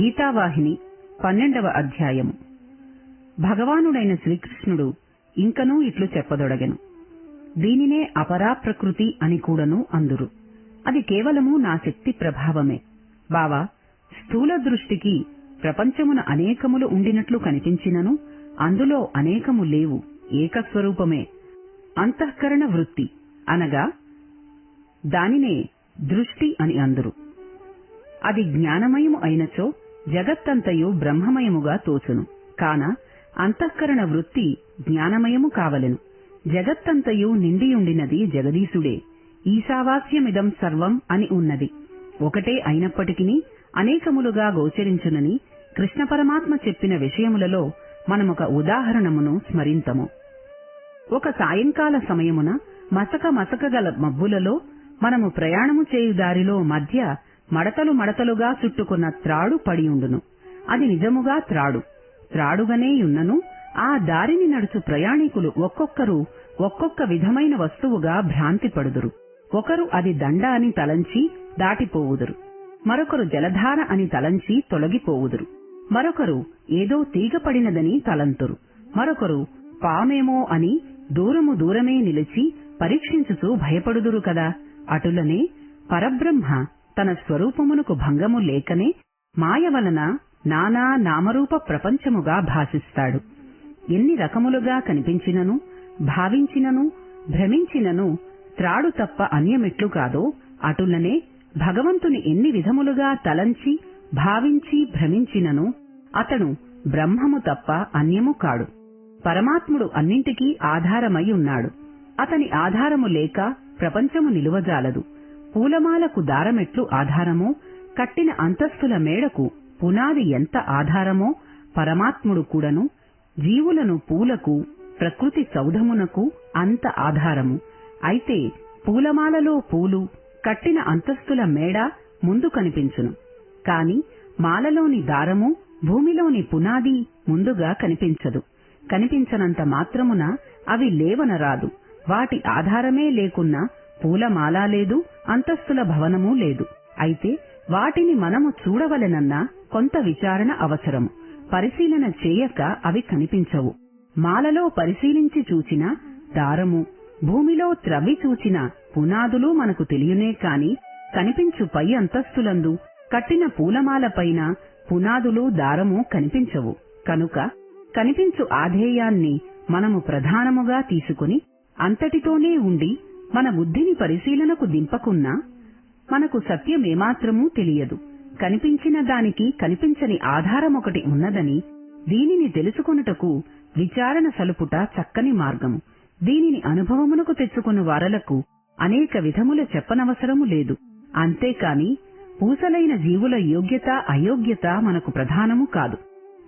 గీతావాహిని పన్నెండవ అధ్యాయము. భగవానుడైన శ్రీకృష్ణుడు ఇంకనూ ఇట్లు చెప్పదొడగెను. దీనినే అపరా ప్రకృతి అని కూడాను అందురు. అది కేవలము నా శక్తి ప్రభావమే. బావా స్థూల దృష్టికి ప్రపంచమున అనేకములు ఉండినట్లు కనిపించినను అందులో అనేకము లేవు ఏకస్వరూపమే. అంతఃకరణ వృత్తి అనగా దానినే దృష్టి అని అందురు. అది జ్ఞానమయము అయినచో జగత్తంతయు బ్రహ్మమయముగా తోచును. కాన అంతఃకరణ వృత్తి జ్ఞానమయము కావలెను. జగత్తంతయు నిండియుండినది జగదీశుడే. ఈశావాస్యమిదం సర్వం అని ఉన్నది. ఒకటే అయినప్పటికీ అనేకములుగా గోచరించునని కృష్ణ పరమాత్మ చెప్పిన విషయములలో మనమొక ఉదాహరణమును స్మరింతము. ఒక సాయంకాల సమయమున మసక మసకగల మబ్బులలో మనము ప్రయాణము చేయు దారిలో మధ్య మడతలు మడతలుగా చుట్టుకున్న త్రాడు పడియుండును అది నిజముగా త్రాడు. త్రాడుగనేయున్నను ఆ దారిని నడుచు ప్రయాణికులు ఒక్కొక్కరు ఒక్కొక్క విధమైన వస్తువుగా భ్రాంతి పడుదురు ఒకరు అది దండ అని తలంచి దాటిపోవుదురు. మరొకరు జలధార అని తలంచి తొలగిపోవుదురు. మరొకరు ఏదో తీగపడినదని తలంతురు. మరొకరు పామేమో అని దూరము దూరమే నిలిచి పరీక్షించుచూ భయపడుదురు కదా. అటులనే పరబ్రహ్మ తన స్వరూపమునకు భంగము లేకనే మాయ వలన నానా నామరూప ప్రపంచముగా భాసిస్తాడు. ఎన్ని రకములుగా కనిపించినను భావించినను భ్రమించినను త్రాడు తప్ప అన్యమెట్లు కాదో అటులనే భగవంతుని ఎన్ని విధములుగా తలంచి భావించి భ్రమించినను అతడు బ్రహ్మము తప్ప అన్యము కాడు. పరమాత్ముడు అన్నింటికీ ఆధారమై ఉన్నాడు. అతని ఆధారము లేక ప్రపంచము నిలువజాలదు. పూలమాలకు దారమెట్లు ఆధారమో కట్టిన అంతస్తుల మేడకు పునాది ఎంత ఆధారమో పరమాత్ముడు కూడను జీవులను పూలకు ప్రకృతి సౌధమునకు అంత ఆధారము. అయితే పూలమాలలో పూలు కట్టిన అంతస్తుల మేడ ముందు కనిపించును. కాని మాలలోని దారము భూమిలోని పునాది ముందుగా కనిపించదు. కనిపించనంత మాత్రమున అవి లేవనరాదు. వాటి ఆధారమే లేకున్నా పూలమాల లేదు అంతస్తుల భవనమూ లేదు. అయితే వాటిని మనము చూడవలెనన్నా కొంత విచారణ అవసరము పరిశీలన చేయక అవి కనిపించవు. మాలలో పరిశీలించి చూచిన దారము భూమిలో త్రవ్వి చూచిన పునాదులు మనకు తెలియనే కాని కనిపించు పై అంతస్తులందు కట్టిన పూలమాలపైన పునాదులు దారము కనిపించవు. కనుక కనిపించు ఆధేయాన్ని మనము ప్రధానముగా తీసుకుని అంతటితోనే ఉండి మన బుద్ధిని పరిశీలనకు దింపకున్నా మనకు సత్యమేమాత్రమూ తెలియదు. కనిపించిన దానికి కనిపించని ఆధారమొకటి ఉన్నదని దీనిని తెలుసుకొనుటకు విచారణ సలుపుట చక్కని మార్గము. దీనిని అనుభవమునకు తెచ్చుకుని వారలకు అనేక విధముల చెప్పనవసరము లేదు. అంతేకాని పూసలైన జీవుల యోగ్యత అయోగ్యత మనకు ప్రధానము కాదు.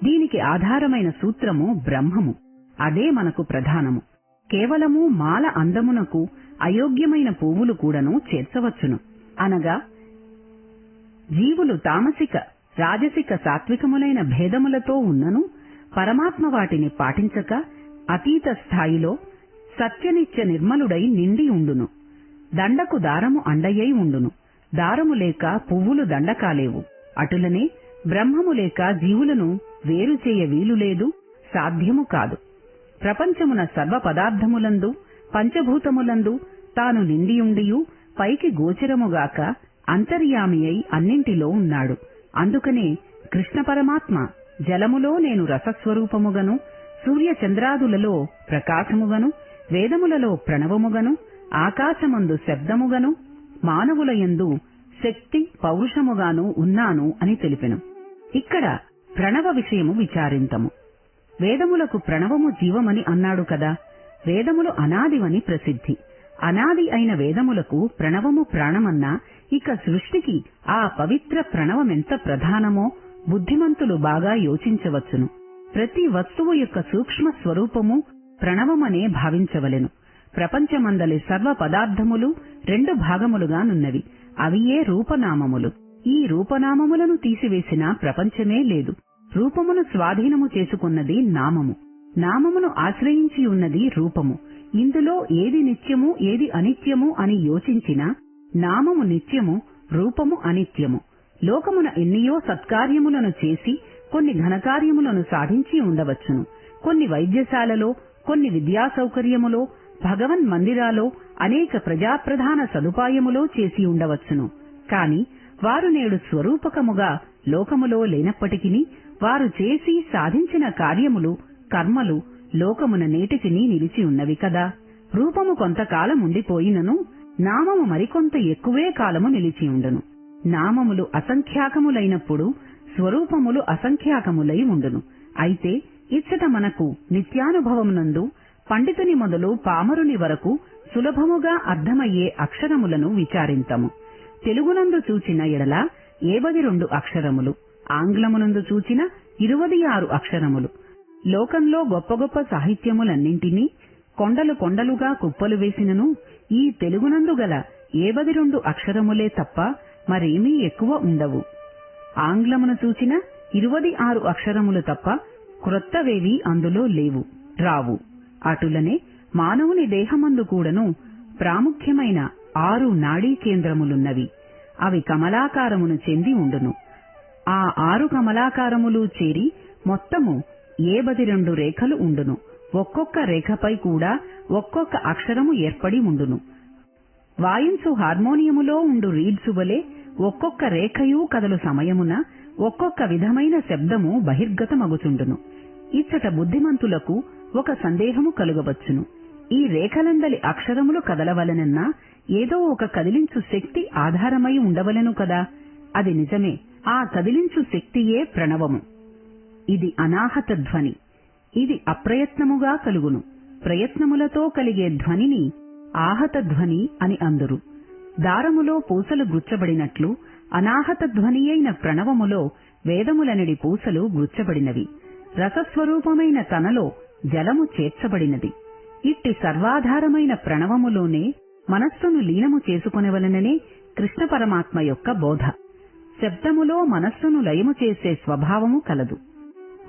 దీనికి ఆధారమైన సూత్రము బ్రహ్మము. అదే మనకు ప్రధానము. కేవలము మాల అందమునకు అయోగ్యమైన పువ్వులు కూడాను చేర్చవచ్చును. అనగా జీవులు తామసిక రాజసిక సాత్వికములైన భేదములతో ఉన్నను పరమాత్మ వాటిని పాటించక అతీత స్థాయిలో సత్యనిత్య నిర్మలుడై నిండి ఉండును. దండకు దారము అండయ్యై ఉండును. దారము లేక పువ్వులు దండ కాలేవు అటులనే బ్రహ్మము లేక జీవులను వేరు చేయ వీలు లేదు సాధ్యము కాదు. ప్రపంచమున సర్వ పదార్థములందు పంచభూతములందు తాను నిండియుండియు పైకి గోచరముగాక అంతర్యామి అయి అన్నింటిలో ఉన్నాడు. అందుకనే కృష్ణ పరమాత్మ జలములో నేను రసస్వరూపముగను సూర్య చంద్రాదులలో ప్రకాశముగను వేదములలో ప్రణవముగను ఆకాశమందు శబ్దముగను మానవులయందు శక్తి పౌరుషముగాను ఉన్నాను అని తెలిపెను. ఇక్కడ ప్రణవ విషయము విచారింతము. వేదములకు ప్రణవము జీవమని అన్నాడు కదా. వేదములు అనాదివని ప్రసిద్ధి. అనాది అయిన వేదములకు ప్రణవము ప్రాణమన్నా ఇక సృష్టికి ఆ పవిత్ర ప్రణవమెంత ప్రధానమో బుద్ధిమంతులు బాగా యోచించవచ్చును. ప్రతి వస్తువు యొక్క సూక్ష్మ స్వరూపము ప్రణవమనే భావించవలెను. ప్రపంచమందలి సర్వ పదార్థములు రెండు భాగములుగా నున్నవి. అవియే రూపనామములు. ఈ రూపనామములను తీసివేసిన ప్రపంచమే లేదు. రూపమును స్వాధీనము చేసుకున్నది నామము. నామమును ఆశ్రయించి ఉన్నది రూపము. ఇందులో ఏది నిత్యము ఏది అనిత్యము అని యోచించినా నామము నిత్యము రూపము అనిత్యము. లోకమున ఎన్నియో సత్కార్యములను చేసి కొన్ని ఘనకార్యములను సాధించి ఉండవచ్చును. కొన్ని వైద్యశాలలో కొన్ని విద్యా సౌకర్యములో భగవన్ మందిరాలో అనేక ప్రజాప్రధాన సదుపాయములో చేసి ఉండవచ్చును. కాని వారు నేడు స్వరూపకముగా లోకములో లేనప్పటికీ వారు చేసి సాధించిన కార్యములు కర్మలు లోకమున నేటికిని నిలిచి ఉన్నవి కదా. రూపము కొంతకాలం ఉండిపోయినను నామము మరికొంత ఎక్కువే కాలము నిలిచి ఉండును. నామములు అసంఖ్యాకములైనప్పుడు స్వరూపములు అసంఖ్యాకములై ఉండును. అయితే ఇచ్చట మనకు నిత్యానుభవమునందు పండితుని మొదలు పామరుని వరకు సులభముగా అర్థమయ్యే అక్షరములను విచారింతము. తెలుగునందు చూచిన ఎడల ఏబది రెండు అక్షరములు. ఆంగ్లమునందు చూచిన ఇరువది ఆరు అక్షరములు. లోకంలో గొప్ప గొప్ప సాహిత్యములన్నింటినీ కొండలు కొండలుగా కుప్పలు వేసినను ఈ తెలుగునందు గల ఏబది రెండు అక్షరములే తప్ప మరేమీ ఎక్కువ ఉండవు. ఆంగ్లమును చూచిన ఇరువది ఆరు అక్షరములు తప్ప క్రొత్తవేవి అందులో లేవు రావు. అటులనే మానవుని దేహమందు కూడను ప్రాముఖ్యమైన ఆరు నాడీ కేంద్రములున్నవి. అవి కమలాకారమును చెంది ఉండును. ఆ ఆరు కమలాకారములు చేరి మొత్తము ఏబది రెండు రేఖలు ఉండును. ఒక్కొక్క రేఖపై కూడా ఒక్కొక్క అక్షరము ఏర్పడి ఉండును. వాయించు హార్మోనియములో ఉండు రీడ్సు వలె ఒక్కొక్క రేఖయు కదలు సమయమున ఒక్కొక్క విధమైన శబ్దము బహిర్గతమగుచుండును. ఇచ్చట బుద్ధిమంతులకు ఒక సందేహము కలుగవచ్చును. ఈ రేఖలందలి అక్షరములు కదలవలనన్నా ఏదో ఒక కదిలించు శక్తి ఆధారమై ఉండవలెను కదా? అది నిజమే. ఆ కదిలించు శక్తియే ప్రణవము. ఇది అనాహత ధ్వని. ఇది అప్రయత్నముగా కలుగును. ప్రయత్నములతో కలిగే ధ్వనిని ఆహత ధ్వని అని అందురు. దారములో పూసలు గుచ్చబడినట్లు అనాహత ధ్వని అయిన ప్రణవములో వేదములనడి పూసలు గుచ్చబడినవి. రసస్వరూపమైన తనలో జలము చేర్చబడినది. ఇట్టి సర్వాధారమైన ప్రణవములోనే మనస్సును లీనము చేసుకునేవలననే కృష్ణ పరమాత్మ యొక్క బోధ. శబ్దములో మనస్సును లయము చేసే స్వభావము కలదు.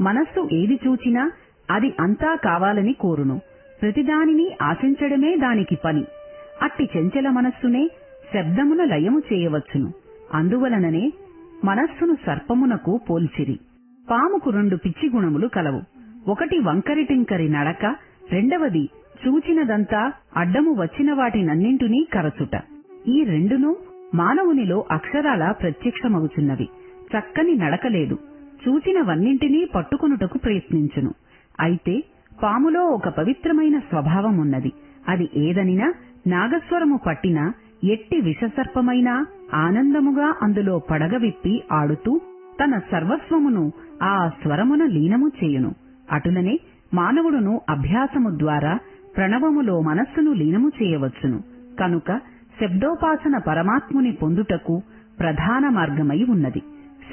మనస్సు ఏది చూచినా అది అంతా కావాలని కోరును. ప్రతిదానిని ఆశించడమే దానికి పని. అట్టి చెంచల మనస్సునే శబ్దమున లయము చేయవచ్చును. అందువలననే మనస్సును సర్పమునకు పోల్చిరి. పాముకు రెండు పిచ్చి గుణములు కలవు. ఒకటి వంకరిటింకరి నడక రెండవది చూచినదంతా అడ్డము వచ్చిన వాటినన్నింటినీ కరచుట. ఈ రెండును మానవునిలో అక్షరాల ప్రత్యక్షమవుచున్నవి చక్కని నడకలేదు. చూచినవన్నింటినీ పట్టుకొనుటకు ప్రయత్నించును. అయితే పాములో ఒక పవిత్రమైన స్వభావం ఉన్నది అది ఏదనినా నాగస్వరము పట్టినా ఎట్టి విషసర్పమైనా ఆనందముగా అందులో పడగవిప్పి ఆడుతూ తన సర్వస్వమును ఆ స్వరమున లీనము చేయును. అటులనే మానవుడును అభ్యాసము ద్వారా ప్రణవములో మనస్సును లీనము చేయవచ్చును. కనుక శబ్దోపాసన పరమాత్ముని పొందుటకు ప్రధాన మార్గమై ఉన్నది.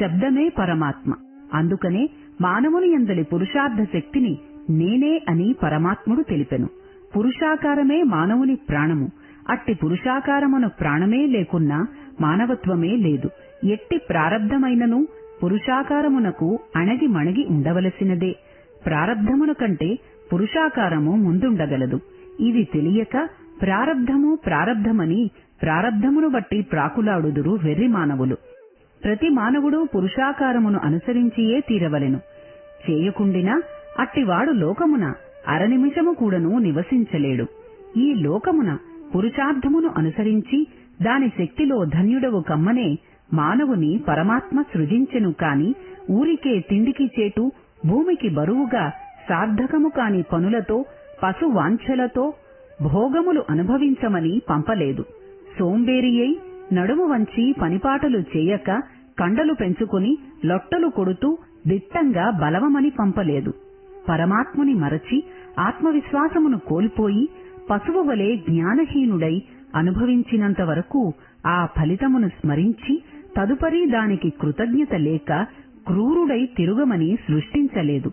శబ్దమే పరమాత్మ. అందుకనే మానవుని ఎందలి పురుషార్థ శక్తిని నేనే అని పరమాత్ముడు తెలిపెను. పురుషాకారమే మానవుని ప్రాణము. అట్టి పురుషాకారమును ప్రాణమే లేకున్నా మానవత్వమే లేదు. ఎట్టి ప్రారబ్ధమైనను పురుషాకారమునకు అణగి మణగి ఉండవలసినదే. ప్రారబ్ధమున కంటే పురుషాకారము ముందుండగలదు. ఇది తెలియక ప్రారబ్ధము ప్రారబ్ధమని ప్రారబ్ధమును బట్టి ప్రాకులాడుదురు వెర్రి మానవులు. ప్రతి మానవుడు పురుషాకారమును అనుసరించియే తీరవలెను. చేయకుండినా అట్టివాడు లోకమున అరనిమిషము కూడను నివసించలేడు. ఈ లోకమున పురుషార్థమును అనుసరించి దాని శక్తిలో ధన్యుడవు కమ్మనే మానవుని పరమాత్మ సృజించెను కాని ఊరికే తిండికి చేటు భూమికి బరువుగా సార్థకము కాని పనులతో పశువాంఛలతో భోగములు అనుభవించమని పంపలేదు. సోంబేరియై నడుము వంచి పనిపాటలు చేయక కండలు పెంచుకుని లొట్టలు కొడుతూ దిట్టంగా బలవమని పంపలేదు. పరమాత్ముని మరచి ఆత్మవిశ్వాసమును కోల్పోయి పశువు వలె జ్ఞానహీనుడై అనుభవించినంత వరకు ఆ ఫలితమును స్మరించి తదుపరి దానికి కృతజ్ఞత లేక క్రూరుడై తిరుగమని సృష్టించలేదు.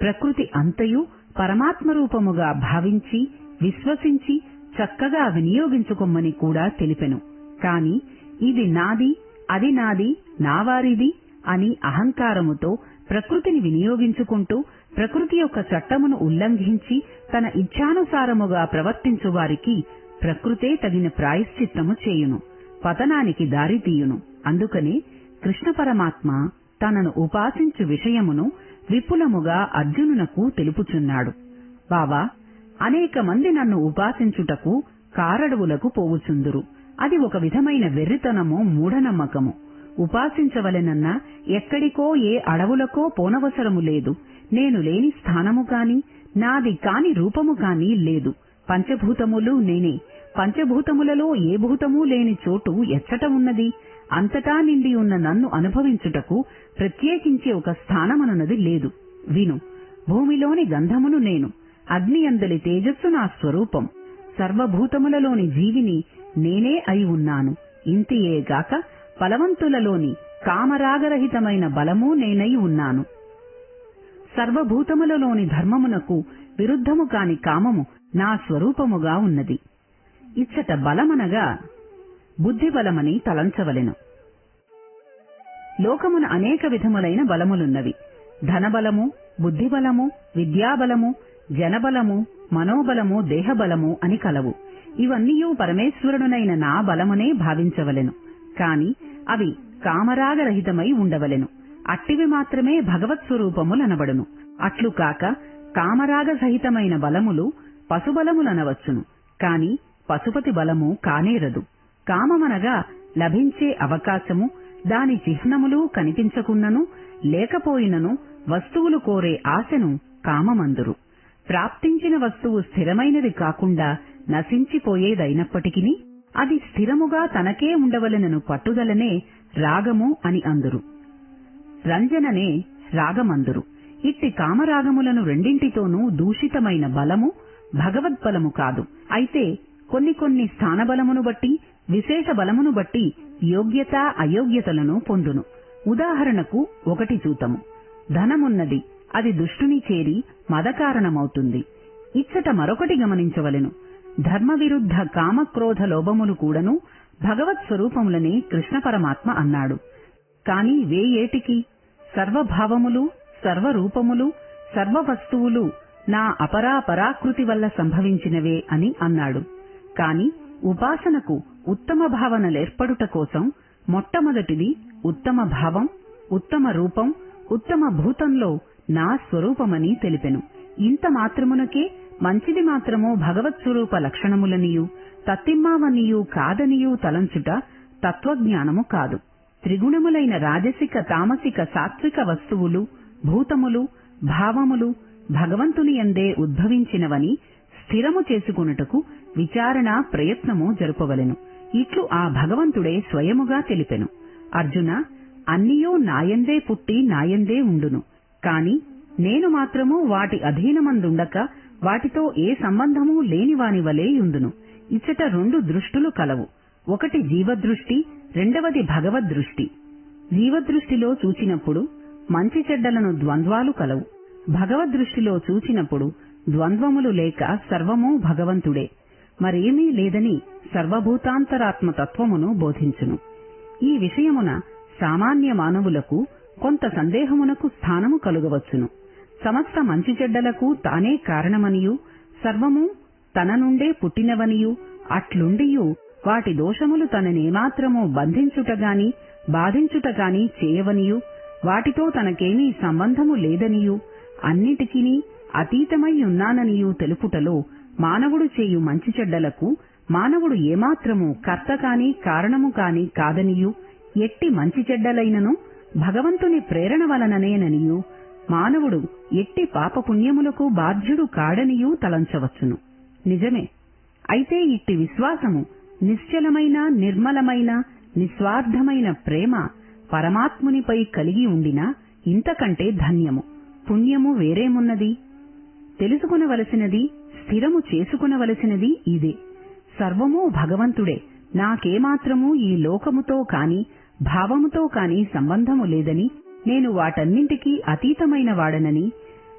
ప్రకృతి అంతయు పరమాత్మ రూపముగా భావించి విశ్వసించి చక్కగా వినియోగించుకోమని కూడా తెలిపెను. కాని ఇది నాది అది నాది నావారిది అని అహంకారముతో ప్రకృతిని వినియోగించుకుంటూ ప్రకృతి యొక్క చట్టమును ఉల్లంఘించి తన ఇచ్ఛానుసారముగా ప్రవర్తించు వారికి ప్రకృతే తగిన ప్రాయశ్చిత్తము చేయును పతనానికి దారి తీయును. కృష్ణ పరమాత్మ తనను ఉపాసించు విషయమును విపులముగా అర్జునునకు తెలుపుచున్నాడు. బావా అనేక మంది నన్ను ఉపాసించుటకు కారడవులకు పోవుచుందురు. అది ఒక విధమైన వెర్రితనము మూఢనమ్మకము. ఉపాసించవలెనన్న ఎక్కడికో ఏ అడవులకో పోనవసరము లేదు. నేను లేని స్థానము కాని నాది కాని రూపము కాని లేదు. పంచభూతములు నేనే. పంచభూతములలో ఏ భూతము లేని చోటు ఎచ్చట ఉన్నది. అంతటా నిండి ఉన్న నన్ను అనుభవించుటకు ప్రత్యేకించి ఒక స్థానమనున్నది లేదు. విను భూమిలోని గంధమును నేను. అగ్ని అందలి తేజస్సు నా స్వరూపం. సర్వభూతములలోని జీవిని నేనే అయి ఉన్నాను. ఇంతియేగాక ఫలవంతులలోని కామరాగరహితమైన బలము నేనై ఉన్నాను. సర్వభూతములలోని ధర్మమునకు విరుద్ధము కాని కామము నా స్వరూపముగా ఉన్నది. ఇచ్చట బలమనగా బుద్ధిబలమని తలంచవలెను. లోకమున అనేక విధములైన బలములున్నవి. ధనబలము బుద్ధిబలము విద్యాబలము జనబలము మనోబలము దేహబలము అని కలవు. ఇవన్నీయూ పరమేశ్వరుడునైన నా బలమునే భావించవలెను. కాని అవి కామరాగరహితమై ఉండవలెను. అట్టివి మాత్రమే భగవత్ స్వరూపములనబడును. అట్లు కాక కామరాగ సహితమైన బలములు పశుబలములనవచ్చును. కాని పశుపతి బలము కానేరదు. కామమనగా లభించే అవకాశము దాని చిహ్నములు కనిపించకున్నను లేకపోయినను వస్తువులు కోరే ఆశను కామమందురు. ప్రాప్తించిన వస్తువు స్థిరమైనది కాకుండా నశించిపోయేదైనప్పటికీ అది స్థిరముగా తనకే ఉండవలెనను పట్టుదలనే రాగము అని అందురు. రంజననే రాగమందురు. ఇట్టి కామరాగములను రెండింటితోనూ దూషితమైన బలము భగవద్బలము కాదు. అయితే కొన్ని కొన్ని స్థానబలమును బట్టి విశేష బలమును బట్టి యోగ్యత అయోగ్యతలను పొందును. ఉదాహరణకు ఒకటి చూతము. ధనమున్నది. అది దుష్టుని చేరి మదకారణమవుతుంది. ఇచ్చట మరొకటి గమనించవలెను. ధర్మవిరుద్ధ కామక్రోధ లోభములు కూడాను భగవత్ స్వరూపములని కృష్ణ పరమాత్మ అన్నాడు. కాని వేయేటికి? సర్వభావములు సర్వరూపములు సర్వ వస్తువులు నా అపరాపరాకృతి వల్ల సంభవించినవే అని అన్నాడు. కాని ఉపాసనకు ఉత్తమ భావనలేర్పడుట కోసం మొట్టమొదటిది ఉత్తమ భావం ఉత్తమ రూపం ఉత్తమ భూతంలో నా స్వరూపమని తెలిపెను. ఇంత మాత్రమునకే మంచిది మాత్రము భగవత్ స్వరూప లక్షణములనియు తత్తిమ్మావనియు కాదనియు తలంచుట తత్వజ్ఞానము కాదు. త్రిగుణములైన రాజసిక తామసిక సాత్విక వస్తువులు భూతములు భావములు భగవంతుని ఎందే ఉద్భవించినవని స్థిరము చేసుకున్నటకు విచారణ ప్రయత్నము జరుపవలెను. ఇట్లు ఆ భగవంతుడే స్వయముగా తెలిపెను. అర్జున అన్నియూ నాయందే పుట్టి నాయందే ఉండును. కాని నేను మాత్రము వాటి అధీనమందుండక వాటితో ఏ సంబంధమూ లేనివాని వలేయుందును ఇచ్చట రెండు దృష్టులు కలవు. ఒకటి జీవదృష్టి రెండవది భగవద్దృష్టి. జీవదృష్టిలో చూచినప్పుడు మంచి చెడ్డలను ద్వంద్వాలు కలవు. భగవద్దృష్టిలో చూచినప్పుడు ద్వంద్వములు లేక సర్వమూ భగవంతుడే. మరేమీ లేదని సర్వభూతాంతరాత్మ తత్వమును బోధించును. ఈ విషయమున సామాన్య మానవులకు కొంత సందేహమునకు స్థానము కలుగవచ్చును. సమస్త మంచి చెడ్డలకు తానే కారణమనియు సర్వము తన నుండే పుట్టినవనియు అట్లుండియు వాటి దోషములు తననేమాత్రము బంధించుటగాని బాధించుటగాని చేయవనియు వాటితో తనకేమీ సంబంధము లేదనియు అన్నిటికీ అతీతమై ఉన్నాననియు తెలుపుటలో మానవుడు చేయు మంచి చెడ్డలకు మానవుడు ఏమాత్రము కర్త కాని కారణము కాని కాదనియు ఎట్టి మంచి చెడ్డలైనను భగవంతుని ప్రేరణ వలననేననియూ మానవుడు ఎట్టి పాపపుణ్యములకు బాధ్యుడు కాడనియూ తలంచవచ్చును. నిజమే. అయితే ఇట్టి విశ్వాసము నిశ్చలమైన నిర్మలమైన నిస్వార్థమైన ప్రేమ పరమాత్మునిపై కలిగి ఉండినా ఇంతకంటే ధన్యము. పుణ్యము వేరేమున్నది? తెలుసుకునవలసినది స్థిరము చేసుకునవలసినది ఇదే. సర్వమూ భగవంతుడే. నాకేమాత్రమూ ఈ లోకముతో కాని భావముతో కాని సంబంధము లేదని నేను వాటన్నింటికీ అతీతమైన వాడనని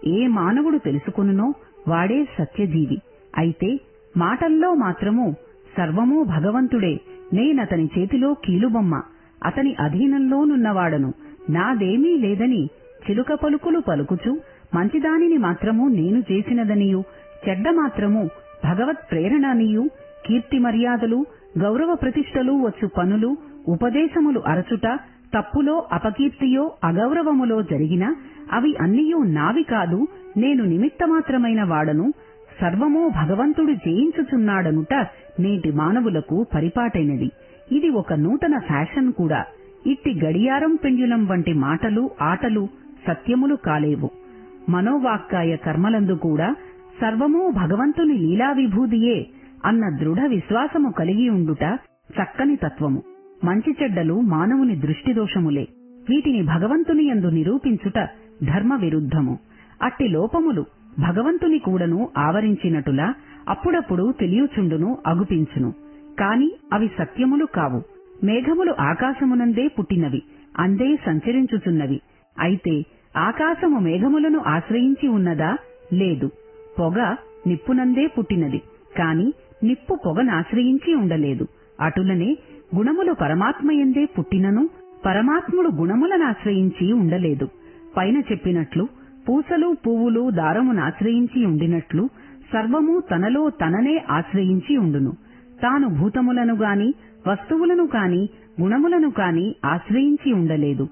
ఏ మానవుడు తెలుసుకునునో వాడే సత్యజీవి. అయితే మాటల్లో మాత్రము సర్వమూ భగవంతుడే. నేనతని చేతిలో కీలుబొమ్మ. అతని అధీనంలోనున్నవాడను. నాదేమీ లేదని చిలుక పలుకులు పలుకుచు మంచిదానిని మాత్రము నేను చేసినదనియు. చెడ్డ మాత్రము భగవత్ ప్రేరణనియు. కీర్తి మర్యాదలు గౌరవ ప్రతిష్టలు వచ్చు పనులు ఉపదేశములు అరచుట తప్పులో అపకీర్తియో అగౌరవములో జరిగిన అవి అన్నియూ నావి కాదు నేను నిమిత్తమాత్రమైన వాడను. సర్వమూ భగవంతుడు జయించుచున్నాడనుట నేటి మానవులకు పరిపాటైనది. ఇది ఒక నూతన ఫ్యాషన్ కూడా. ఇట్టి గడియారం పెండ్యులం వంటి మాటలు ఆటలు సత్యములు కాలేవు. మనోవాక్కాయ కర్మలందు కూడా సర్వమూ భగవంతుని లీలా విభూదియే అన్న దృఢ విశ్వాసము కలిగి ఉండుట చక్కని తత్వము. మంచి చెడ్డలు మానవుని దృష్టి దోషములే వీటిని భగవంతుని యందు నిరూపించుట ధర్మ విరుద్ధము అట్టి లోపములు భగవంతుని కూడను ఆవరించినటులా అప్పుడప్పుడు తెలియచుండును అగుపించును. కాని అవి సత్యములు కావు. మేఘములు ఆకాశమునందే పుట్టినవి అందే సంచరించుచున్నవి. అయితే ఆకాశము మేఘములను ఆశ్రయించి ఉన్నదా? లేదు. పొగ నిప్పునందే పుట్టినది. కాని నిప్పు పొగనాశ్రయించి ఉండలేదు. అటులనే గుణములు పరమాత్మయందే పుట్టినను పరమాత్ముడు గుణములనాశ్రయించి ఉండలేదు. పైన చెప్పినట్లు పూసలు పువ్వులు దారమునాశ్రయించి ఉండినట్లు సర్వము తనలో తననే ఆశ్రయించి ఉండును. తాను భూతములను గాని వస్తువులను కాని గుణములను కాని ఆశ్రయించి ఉండలేదు.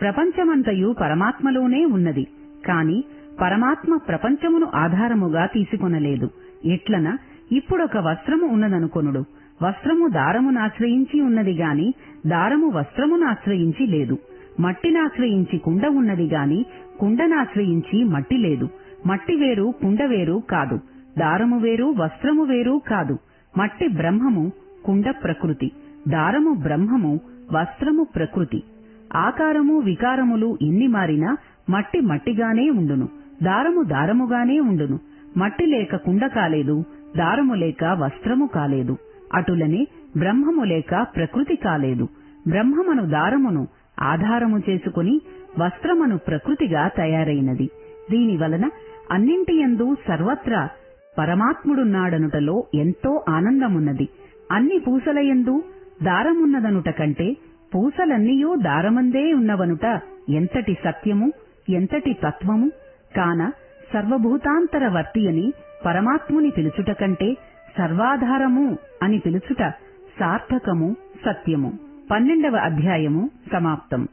ప్రపంచమంతయు పరమాత్మలోనే ఉన్నది. కాని పరమాత్మ ప్రపంచమును ఆధారముగా తీసుకొనలేదు. ఎట్లన ఇప్పుడొక వస్త్రము ఉన్నదనుకొనుడు. వస్త్రము దారమునాశ్రయించి ఉన్నది గాని దారము వస్త్రమునాశ్రయించి లేదు. మట్టినాశ్రయించి కుండ ఉన్నది గాని కుండనాశ్రయించి మట్టి లేదు. మట్టి వేరు కుండ వేరు కాదు. దారము వేరు వస్త్రము వేరు కాదు. మట్టి బ్రహ్మము కుండ ప్రకృతి. దారము బ్రహ్మము వస్త్రము ప్రకృతి. ఆకారము వికారములు ఎన్ని మారినా మట్టి మట్టిగానే ఉండును. దారము దారముగానే ఉండును. మట్టి లేక కుండ కాలేదు దారము లేక వస్త్రము కాలేదు. అటులనే బ్రహ్మము లేక ప్రకృతి కాలేదు. బ్రహ్మమను దారమును ఆధారము చేసుకుని వస్త్రమును ప్రకృతిగా తయారైనది. దీని వలన అన్నింటియందు సర్వత్రా పరమాత్ముడున్నాడనుటలో ఎంతో ఆనందమున్నది. అన్ని పూసలయందు దారమున్నదనుట కంటే పూసలన్నీయూ దారమందే ఉన్నవనుట ఎంతటి సత్యము ఎంతటి తత్వము? కాన సర్వభూతాంతరవర్తి అని పరమాత్ముని పిలుచుట కంటే సర్వాధారము అని పిలుచుట సార్థకము సత్యము. పన్నెండవ అధ్యాయము సమాప్తం.